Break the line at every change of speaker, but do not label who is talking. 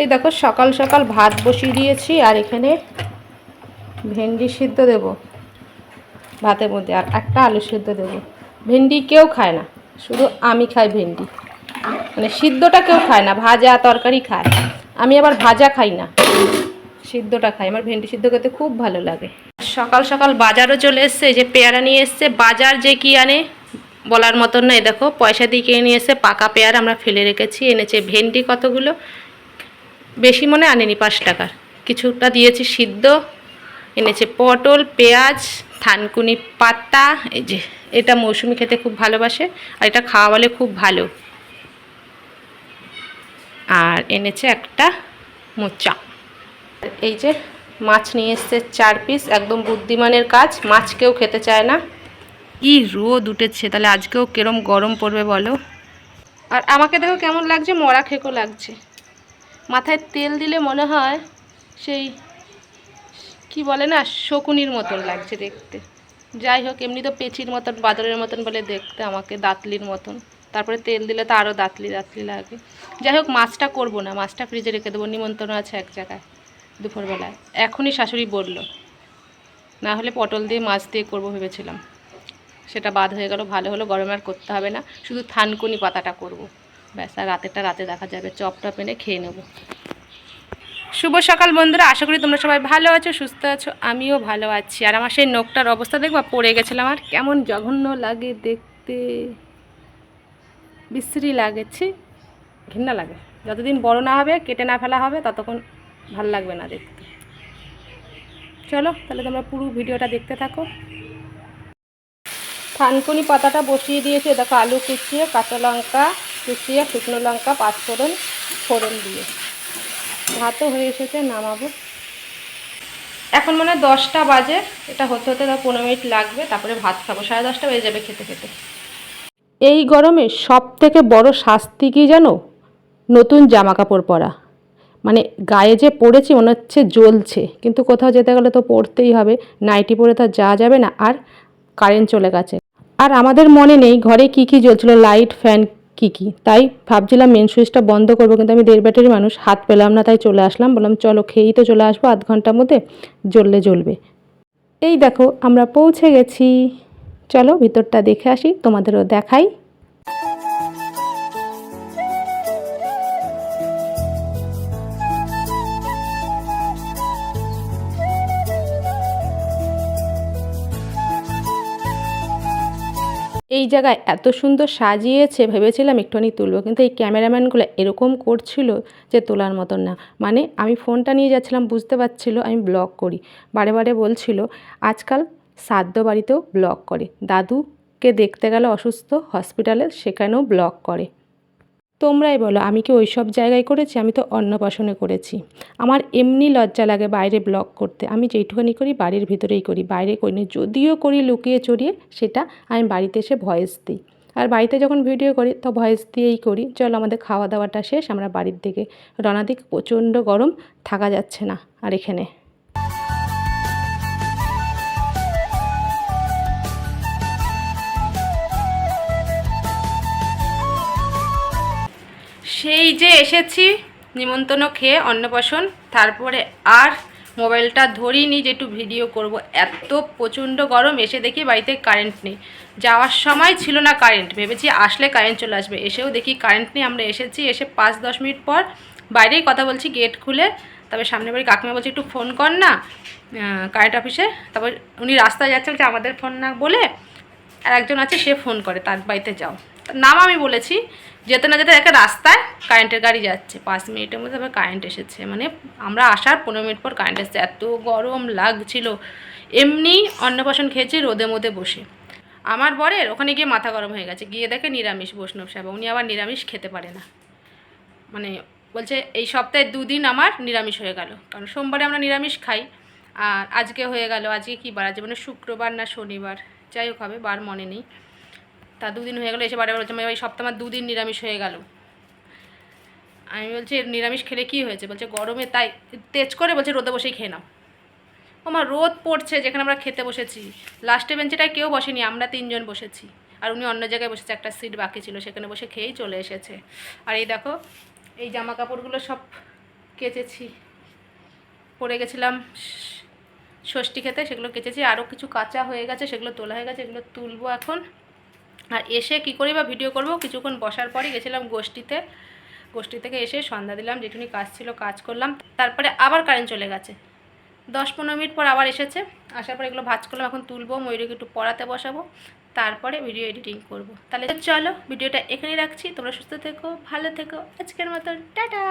এই দেখো, সকাল সকাল ভাত বসিয়ে দিয়েছি আর এখানে ভেন্ডি সিদ্ধ দেব ভাতের মধ্যে, আর একটা আলু সিদ্ধ দেবো। ভেন্ডি কেউ খায় না, শুধু আমি খাই ভেন্ডি। মানে সিদ্ধটা কেউ খায় না, ভাজা তরকারি খায়। আমি আবার ভাজা খাই না, সিদ্ধটা খাই। আমার ভেন্ডি সিদ্ধ খেতে খুব ভালো লাগে। সকাল সকাল বাজারও চলে এসছে যে পেয়ারা নিয়ে এসছে। বাজার যে কি আনে বলার মতন নয় দেখো, পয়সা দিয়ে কিনে নিয়ে এসে পাকা পেয়ারা আমরা ফেলে রেখেছি, এনেছে। ভেন্ডি কতগুলো? বেশি মনে আনেনি পাঁচ টাকার। কিছুটা দিয়েছি সিদ্ধ, এনেছে পটল, পেঁয়াজ, থানকুনি পাতা, এই যে এটা মৌসুমি খেতে খুব ভালোবাসে আর এটা খাওয়া বলে খুব ভালো। আর এনেছে একটা মোচা। এই যে মাছ নিয়ে এসছে চার পিস, একদম বুদ্ধিমানের কাজ, মাছ কেউ খেতে চায় না। কি রোদ উঠেছে, তাহলে আজকেও কিরম গরম পড়বে বলো? আর আমাকে দেখো কেমন লাগছে, মরা খেকো লাগছে। মাথায় তেল দিলে মনে হয় সেই কি বলে না, শকুনির মতন লাগছে দেখতে। যাই হোক, এমনি তো পেঁচির মতন, বাদরের মতন বলে দেখতে, আমাকে দাঁতলির মতন। তারপরে তেল দিলে তো আরও দাঁতলি দাঁতলি লাগে। যাই হোক, মাছটা করব না, মাছটা ফ্রিজে রেখে দেবো, নিমন্ত্রণ আছে এক জায়গায় দুপুরবেলায়। এখনই শাশুড়ি বলল, না হলে পটল দিয়ে মাছ দিয়ে করব ভেবেছিলাম। সেটা বাদ হয়ে গেল, ভালো হলো, গরমে আর করতে হবে না, শুধু থানকুনি পাতাটা করব। ব্যাস, আর রাতেরটা রাতে দেখা যাবে। চপ টপ এনে খেয়ে নেব। শুভ সকাল বন্ধুরা, আশা করি তোমরা সবাই ভালো আছো, সুস্থ আছো, আমিও ভালো আছি। আর আমার সেই নখটার অবস্থা দেখবা, পড়ে গেছিলাম আর কেমন জঘন্য লাগে দেখতে। বিশ্রী লাগেছি ঘৃণা লাগে। যতদিন বড় না হবে, কেটে না ফেলা হবে, ততক্ষণ ভালো লাগবে না দেখতে। চলো, তাহলে তোমরা পুরো ভিডিওটা দেখতে থাকো। থানকুনি পাতাটা বসিয়ে দিয়েছে, দেখো আলু কুচিয়ে, কাঁচা লঙ্কা কুচিয়ে শুকনো লঙ্কা পাঁচফোড়ন ফোড়ন দিয়ে। ভাতও হয়ে এসেছে, নামাবো। এখন মানে দশটা বাজে, এটা হতে হতে ধর পনেরো মিনিট লাগবে, তারপরে ভাত খাব। সাড়ে দশটা বেজে যাবে খেতে খেতে। এই গরমে সব থেকে বড় শাস্তি কি জানো? নতুন জামা কাপড় পরা। মানে গায়ে যে পড়েছি মনে হচ্ছে জ্বলছে, কিন্তু কোথাও যেতে গেলে তো পড়তেই হবে। নাইটি পরে তো যাওয়া যাবে না, আর কারেন্ট চলে গেছে। আর আমাদের মনে নেই, ঘরে কি কি জ্বলছিল? লাইট ফ্যান কি কি? তাই ভাবছিলাম মেন সুইচটা বন্ধ করব, কিন্তু আমি দেড় ব্যাটারি মানুষ, হাত পেলাম না, তাই চলে আসলাম। বললাম, চলো, খেয়েই তো চলে আসব, আধ ঘণ্টার মধ্যে জ্বললে জ্বলবে। এই দেখো, আমরা পৌঁছে গেছি। চলো, ভিতরটা দেখে আসি, তোমাদেরও দেখাই। এই জায়গায় এত সুন্দর সাজিয়েছে, ভেবেছিলাম একটুখানি তুলবো, কিন্তু এই ক্যামেরাম্যানগুলো এরকম করছিল যে তোলার মতন না। মানে আমি ফোনটা নিয়ে যাচ্ছিলাম, বুঝতে পারছিল আমি ব্লগ করি। বারে বারে বলছিল, আজকাল সাদ্য বাড়িতেও ব্লগ করে। দাদুকে দেখতে গেলে অসুস্থ, হসপিটালে সেখানেও ব্লগ করে। তোমরাই বলো, আমি কি ওই সব জায়গায় করেছি? আমি তো অন্নপ্রাশনে করেছি। আমার এমনি লজ্জা লাগে বাইরে ব্লগ করতে। আমি যেইটুখানি করি, বাড়ির ভিতরেই করি, বাইরে করিনি যদিও করি লুকিয়ে চড়িয়ে, সেটা আমি বাড়িতে এসে ভয়েস দিই। আর বাড়িতে যখন ভিডিও করি, তো ভয়েস দিয়েই করি, চলো আমাদের খাওয়া দাওয়াটা শেষ, আমরা বাড়ির দিকে, রওনা দিক, প্রচণ্ড গরম, থাকা যাচ্ছে না, আর এখানে। সেই যে এসেছি, নিমন্ত্রণ খেয়ে অন্নপ্রাশন, তারপরে আর মোবাইলটা ধরিনি যে একটু ভিডিও করব। এত প্রচণ্ড গরম, এসে দেখি বাড়িতে কারেন্ট নেই। যাওয়ার সময় ছিল না কারেন্ট ভেবেছি আসলে কারেন্ট চলে আসবে। এসেও দেখি কারেন্ট নেই, আমরা এসেছি, এসে পাঁচ দশ মিনিট পর বাইরেই কথা বলছি গেট খুলে। তবে সামনে বাড়ি কাকিমা বলছে, একটু ফোন কর না কারেন্ট অফিসে তারপর উনি রাস্তায় যাচ্ছে, বলছে, আমাদের ফোন না বলে আর একজন আছে, সে ফোন করে, তার বাড়িতে যাও। নাম আমি বলেছি, যেতে না যেতে একটা রাস্তায় কারেন্টের গাড়ি যাচ্ছে। পাঁচ মিনিটের মধ্যে আবার কারেন্ট এসেছে। মানে আমরা আসার পনেরো মিনিট পর কারেন্ট এসেছে। এত গরম লাগছিল। এমনি অন্নপ্রাশন খেয়েছি, রোদে মধ্যে বসে। আমার বরের ওখানে গিয়ে মাথা গরম হয়ে গেছে। গিয়ে দেখে নিরামিষ বৈষ্ণব সাহেব। উনি আবার নিরামিষ খেতে পারে না। মানে বলছে, এই সপ্তাহে দুদিন আমার নিরামিষ হয়ে গেল। কারণ সোমবারে আমরা নিরামিষ খাই। আর আজকে হয়ে গেল। আজকে কী বার? আজকে মানে শুক্রবার না শনিবার। যাই হোক, হবে, বার মনে নেই। তা দুদিন হয়ে গেলো, এসে বারে বলছে এই সপ্তাহ আমার দুদিন নিরামিষ হয়ে গেল। আমি বলছি নিরামিষ খেলে কি হয়েছে? বলছে, গরমে তাই, তেজ করে? বলছে, রোদে বসেই খেয়ে নাও। আমার রোদ পড়ছে, যেখানে আমরা খেতে বসেছি। লাস্টে বেঞ্চেটায় কেউ বসেনি, আমরা তিনজন বসেছি। আর উনি অন্য জায়গায় বসেছে, একটা সিট বাকি ছিল, সেখানে বসে খেয়েই চলে এসেছে। আর এই দেখো, এই জামা কাপড়গুলো সব কেচেছি। পড়ে গেছিলাম ষষ্ঠী খেতে, সেগুলো কেচেছি। আরও কিছু কাঁচা হয়ে গেছে, সেগুলো তোলা হয়ে গেছে, এগুলো তুলবো এখন। আর এসে কি করি বা ভিডিও করব? কিছুক্ষণ বসার পরই গেছিলাম গোষ্ঠীতে। গোষ্ঠী থেকে এসে সন্ধ্যা দিলাম যেটুনি কাজ ছিল, কাজ করলাম। তারপরে আবার কারেন্ট চলে গেছে। দশ পনেরো মিনিট পর আবার এসেছে। আসার পর এগুলো ভাজ করলাম, এখন তুলবো, ময়ূরকে একটু পড়াতে বসাবো। তারপরে ভিডিও এডিটিং করব। তাহলে চলো ভিডিওটা এখানেই রাখছি। তোমরা সুস্থ থেকো, ভালো থেকো। আজকের মতন, টাটা!